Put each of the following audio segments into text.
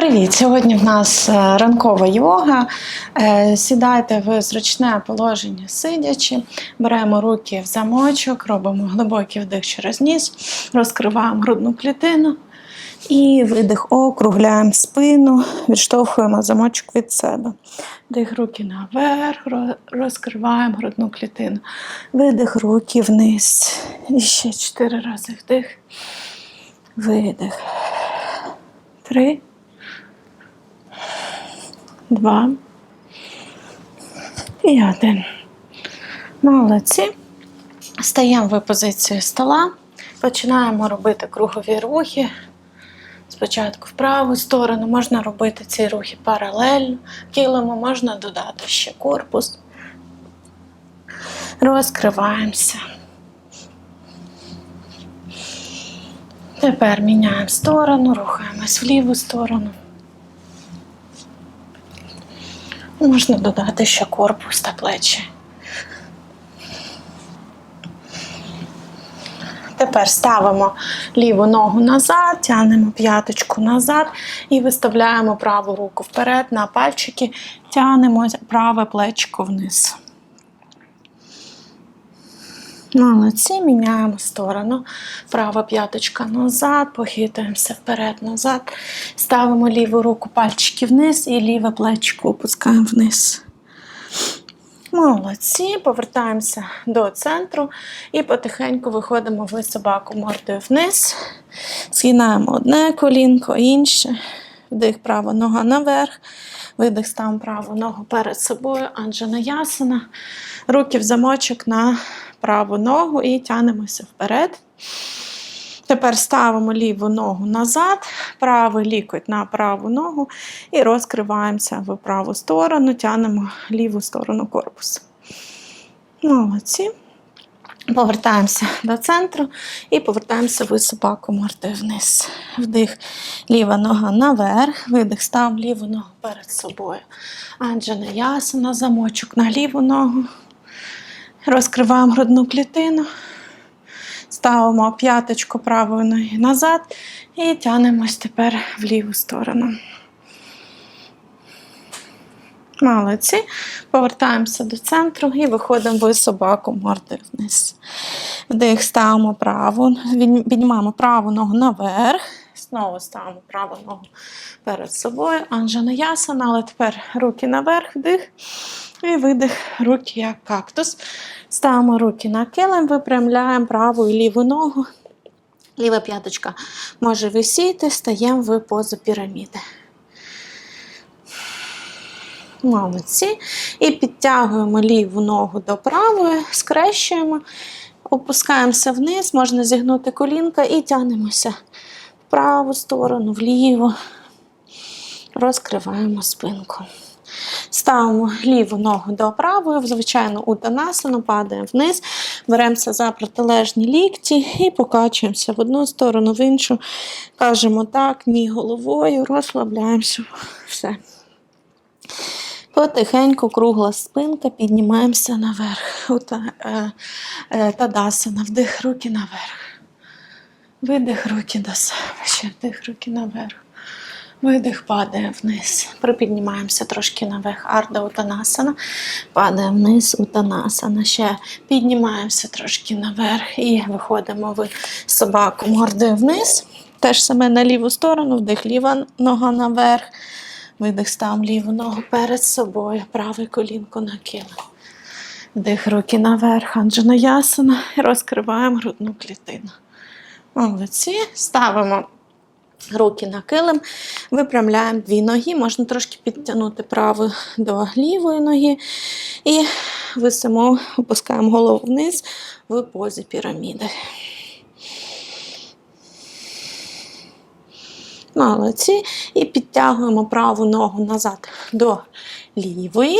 Привіт! Сьогодні в нас е, ранкова йога. Е, Сідайте в зручне положення сидячи, беремо руки в замочок, робимо глибокий вдих через ніс, розкриваємо грудну клітину і видих округляємо спину, відштовхуємо замочок від себе. Вдих руки наверх, розкриваємо грудну клітину. Видих руки вниз. І ще чотири рази вдих. Видих. Три два і один. Молодці. Стаємо в позицію стола. Починаємо робити кругові рухи. Спочатку в праву сторону можна робити ці рухи паралельно. Кілимо можна додати ще корпус. Розкриваємося. Тепер міняємо сторону, рухаємось в ліву сторону. Можна додати ще корпус та плечі. Тепер ставимо ліву ногу назад, тягнемо п'яточку назад і виставляємо праву руку вперед на пальчики, тягнемо праве плечко вниз. Молодці, міняємо сторону. Права п'яточка назад, похитуємося вперед-назад. Ставимо ліву руку пальчики вниз і ліве плечко опускаємо вниз. Молодці, повертаємося до центру і потихеньку виходимо в собаку мордою вниз. Згинаємо одне колінко, інше. Вдих, права нога наверх. Видих, ставимо праву ногу перед собою. Анджана ясана. Руки в замочок на праву ногу і тянемося вперед. Тепер ставимо ліву ногу назад, правий лікоть на праву ногу і розкриваємося в праву сторону, тянемо ліву сторону корпусу. Молодці. Повертаємося до центру і повертаємося в собаку мордою вниз. Вдих, ліва нога наверх, видих, став ліву ногу перед собою. Анджана ясана, замочок на ліву ногу. Розкриваємо грудну клітину. Ставимо п'яточку правої ноги назад і тянемось тепер в ліву сторону. Молодці. Повертаємося до центру і виходимо в собаку мордою вниз. Вдих, ставимо праву, піднімаємо праву ногу наверх. Знову ставимо праву ногу перед собою. Анджана ясана, але тепер руки наверх, вдих. І видих, руки як кактус. Ставимо руки на килим, випрямляємо праву і ліву ногу. Ліва п'яточка може висіти, стаємо в позу піраміди. Молодці. І підтягуємо ліву ногу до правої, скрещуємо, опускаємося вниз, можна зігнути колінка і тягнемося в праву сторону, вліво. Розкриваємо спинку. Ставимо ліву ногу до правої, в звичайну утанасану, падаємо вниз, беремося за протилежні лікті і покачуємося в одну сторону, в іншу. Кажемо так, ні головою, розслабляємося. Все. Потихеньку кругла спинка, піднімаємося наверх. Ута, е, е, тадасана, вдих руки наверх. Видих руки до себе, ще вдих руки наверх. Видих падає вниз. Припіднімаємося трошки наверх. Арда утанасана. Падає вниз, утанасана. Ще піднімаємося трошки наверх і виходимо в собаку мордою вниз. Теж саме на ліву сторону, вдих ліва нога наверх. Видих ставимо ліву ногу перед собою, праве колінко на килим. Вдих руки наверх, анджана ясана. Розкриваємо грудну клітину. Молодці. Ставимо руки на килим, випрямляємо дві ноги, можна трошки підтягнути праву до лівої ноги. І висимо, опускаємо голову вниз в позі піраміди. Молодці. І підтягуємо праву ногу назад до лівої.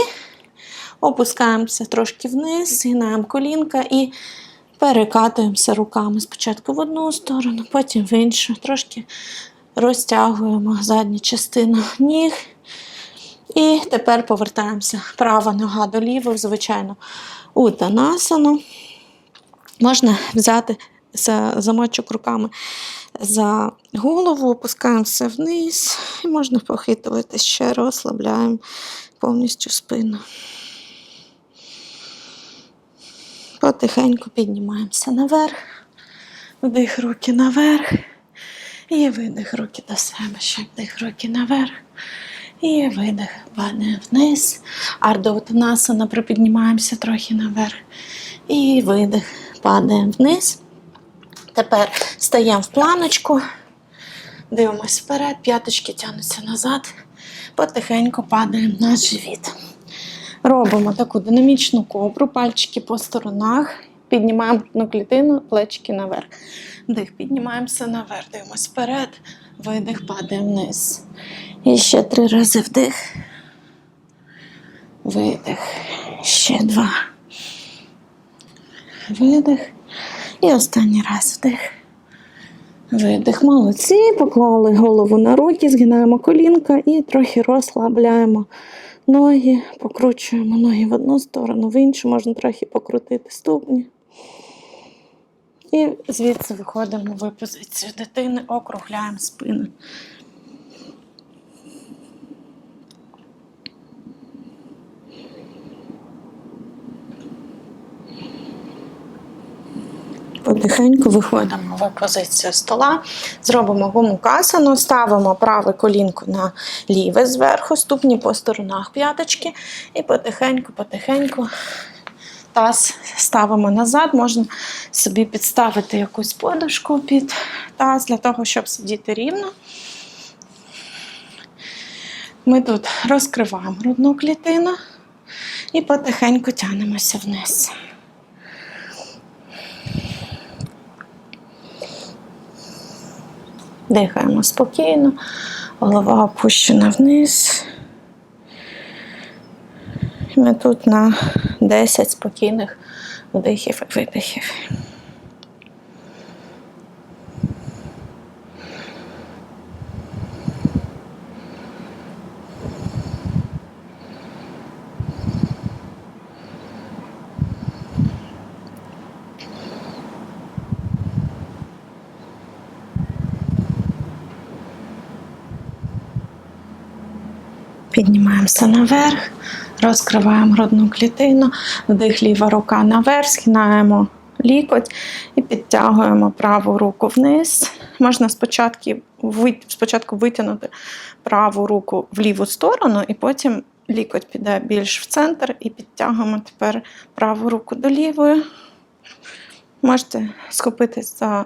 Опускаємося трошки вниз, згинаємо колінка і перекатуємося руками. Спочатку в одну сторону, потім в іншу. Трошки розтягуємо задню частину ніг. І тепер повертаємося. Права нога до лівої, звичайно, утанасану. Можна взяти за замочок руками за голову, опускаємо все вниз і можна похитувати ще, розслабляємо повністю спину. Потихеньку піднімаємося наверх, вдих руки наверх. І видих руки до себе, ще вдих руки наверх. І видих, падаємо вниз. Ардоутанасана, припіднімаємося трохи наверх. І видих, падаємо вниз. Тепер стаємо в планочку, дивимося вперед, п'яточки тягнуться назад, потихеньку падаємо на живіт. Робимо таку динамічну кобру, пальчики по сторонах, піднімаємо одну клітину, плечики наверх. Вдих, піднімаємося наверх, дивимося вперед, видих, падаємо вниз. І ще три рази вдих. Видих. Ще два. Видих. І останній раз вдих. Видих. Молодці. Поклали голову на руки, згинаємо колінка і трохи розслабляємо ноги, покручуємо ноги в одну сторону, в іншу, можна трохи покрутити ступні. І звідси виходимо в позицію дитини, округляємо спину. Потихеньку виходимо в позицію стола, зробимо гумукасану, ставимо праве колінко на ліве зверху, ступні по сторонах п'яточки, і потихеньку-потихеньку таз ставимо назад. Можна собі підставити якусь подушку під таз для того, щоб сидіти рівно. Ми тут розкриваємо грудну клітину і потихеньку тягнемося вниз. Дихаємо спокійно, голова опущена вниз. Ми тут на 10 спокійних вдихів і видихів. Піднімаємося наверх, розкриваємо грудну клітину, вдих ліва рука наверх, схинаємо лікоть і підтягуємо праву руку вниз. Можна спочатку, спочатку витягнути праву руку в ліву сторону, і потім лікоть піде більш в центр, і підтягуємо тепер праву руку до лівої. Можете схопитись за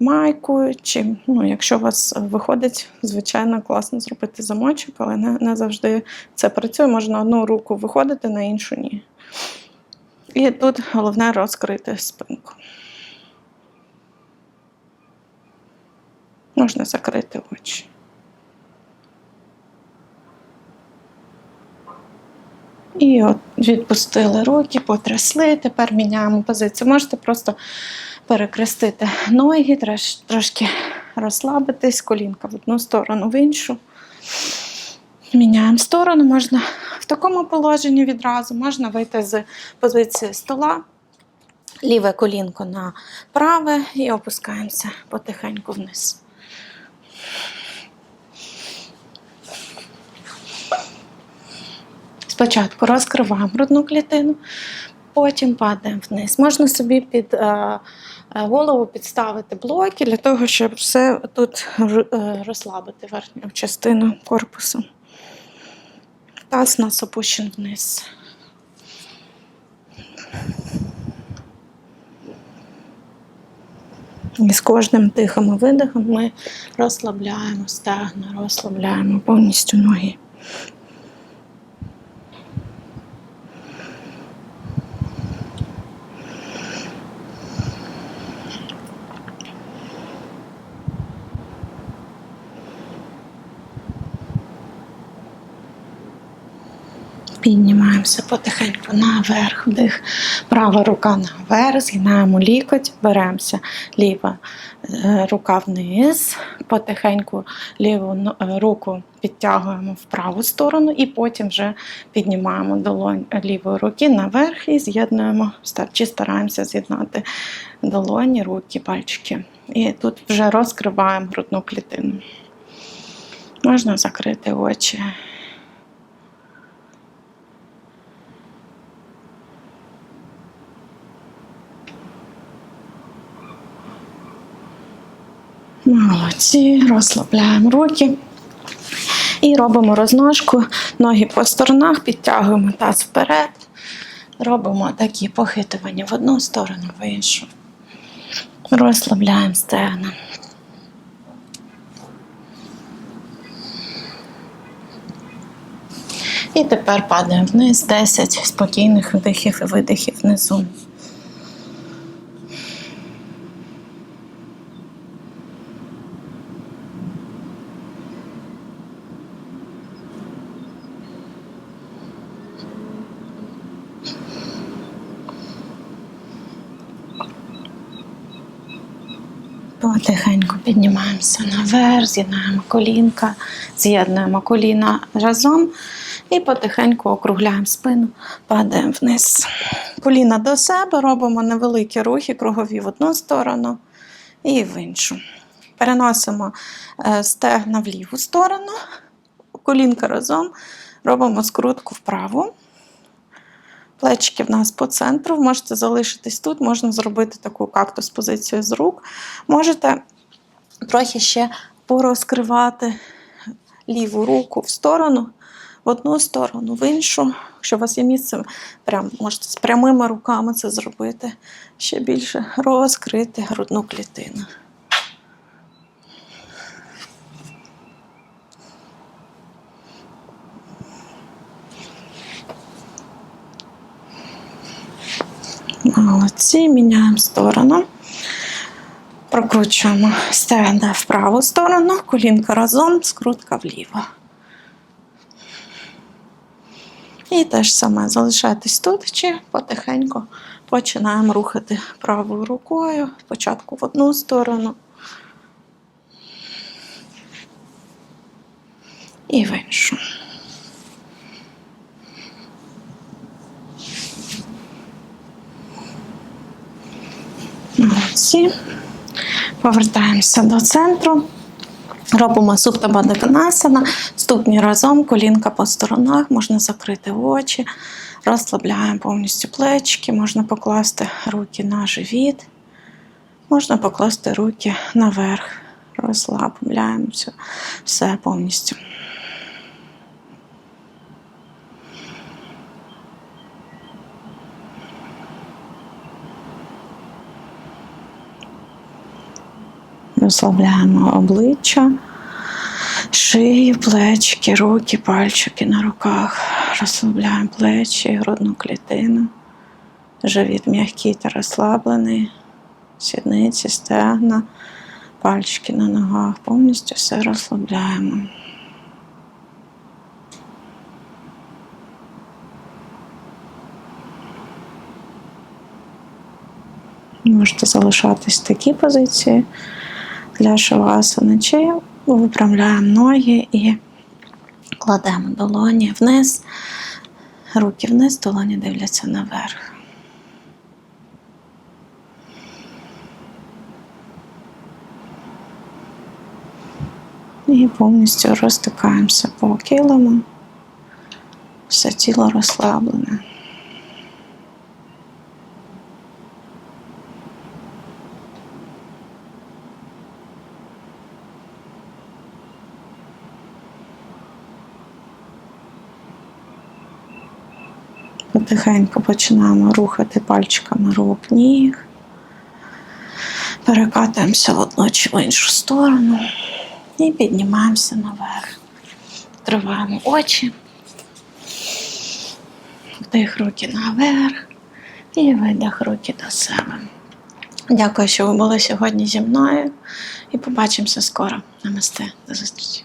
майку, чи ну, якщо у вас виходить, звичайно, класно зробити замочок, але не, не завжди це працює. Можна одну руку виходити, на іншу ні. І тут головне розкрити спинку. Можна закрити очі. І от відпустили руки, потрясли. Тепер міняємо позицію. Можете просто перекрестити ноги, трошки розслабитись, колінка в одну сторону, в іншу. Міняємо сторону, можна в такому положенні відразу, можна вийти з позиції стола, ліве колінко на праве і опускаємося потихеньку вниз. Спочатку розкриваємо грудну клітину, потім падаємо вниз. Можна собі під е, е, голову підставити блоки для того, щоб все тут е, розслабити верхню частину корпусу. Таз нас опущений вниз. І з кожним дихом і видихом ми розслабляємо стегна, розслабляємо повністю ноги. Піднімаємося потихеньку наверх, вдих, права рука наверх, згинаємо лікоть, беремося ліва е, рука вниз, потихеньку ліву е, руку підтягуємо в праву сторону і потім вже піднімаємо долонь лівої руки наверх і з'єднуємо, чи стараємося з'єднати долоні, руки, пальчики І тут вже розкриваємо грудну клітину. Можна закрити очі. Молодці, розслабляємо руки. І робимо розножку, ноги по сторонах, підтягуємо таз вперед. Робимо такі похитування в одну сторону, в іншу. Розслабляємо стегна. І тепер падаємо вниз 10 спокійних вдихів і видихів внизу. Потихеньку піднімаємося наверх, з'єднаємо колінка, з'єднуємо коліна разом і потихеньку округляємо спину, падаємо вниз. Коліна до себе, робимо невеликі рухи, кругові в одну сторону і в іншу. Переносимо е, стегна в ліву сторону, колінка разом, робимо скрутку вправо. Плечики в нас по центру. Можете залишитись тут, можна зробити таку кактус позицію з рук. Можете трохи ще порозкривати ліву руку в сторону, в одну сторону, в іншу. Якщо у вас є місце, прям можете з прямими руками це зробити. Ще більше розкрити грудну клітину. Молодці, міняємо сторону. Прокручуємо стегна в праву сторону, колінка разом, скрутка вліво. І те ж саме залишайтесь тут чи потихеньку починаємо рухати правою рукою. Спочатку в одну сторону. І в іншу. Молодці. Повертаємося до центру. Робимо суптабадаканасана, ступні разом, колінка по сторонах, можна закрити очі, розслабляємо повністю плечики, можна покласти руки на живіт, можна покласти руки наверх, розслабляємося все повністю. Розслабляємо обличчя, шию, плечики, руки, пальчики на руках. Розслабляємо плечі, грудну клітину. Живіт м'який та розслаблений, сідниці, стегна, пальчики на ногах. Повністю все розслабляємо. Можете залишатись в такій позиції для шавасани, чи виправляємо ноги і кладемо долоні вниз, руки вниз, долоні дивляться наверх. І повністю розтикаємося по килиму. Все тіло розслаблене. Потихеньку починаємо рухати пальчиками рук ніг. Перекатуємося в одну чи в іншу сторону і піднімаємося наверх. Триваємо очі. Вдих руки наверх і видих руки до себе. Дякую, що ви були сьогодні зі мною. І побачимося скоро. Намасте. До зустрічі.